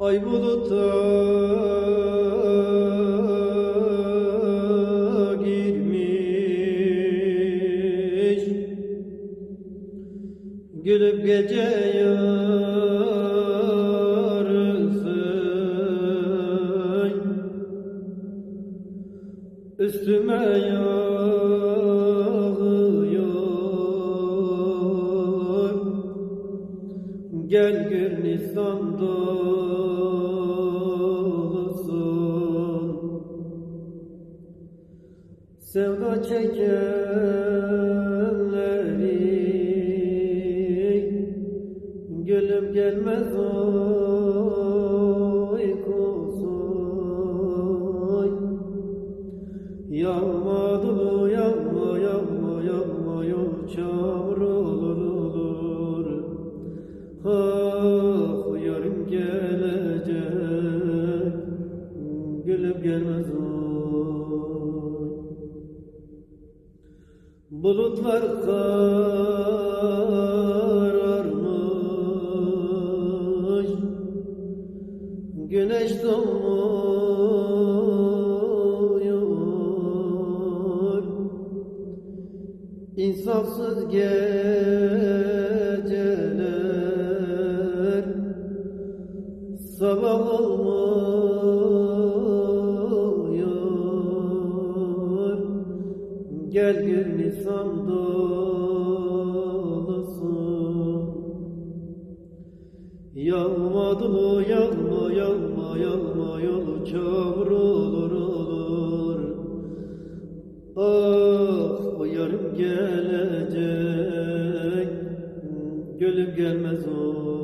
Ay buluta girmiş. Gülüp gece yarısı. Üstüme yağıyor. Gel gül Nisan Sevda çekenleri Gülüm gelmez uykusun Yağmadı yağma yağma yağma yol çamur olur olur. Ah yarım gelecek Gülüp gelmez oy Bulutlar kararmış. Güneş doğmuyor İnsafsız geceler Sabah olmuyor Gel Nisan dolusun. Yağmadı yağma yağma yağma yolu çamur olur olur. Ah o yarım gelecek Gülüm gelmez o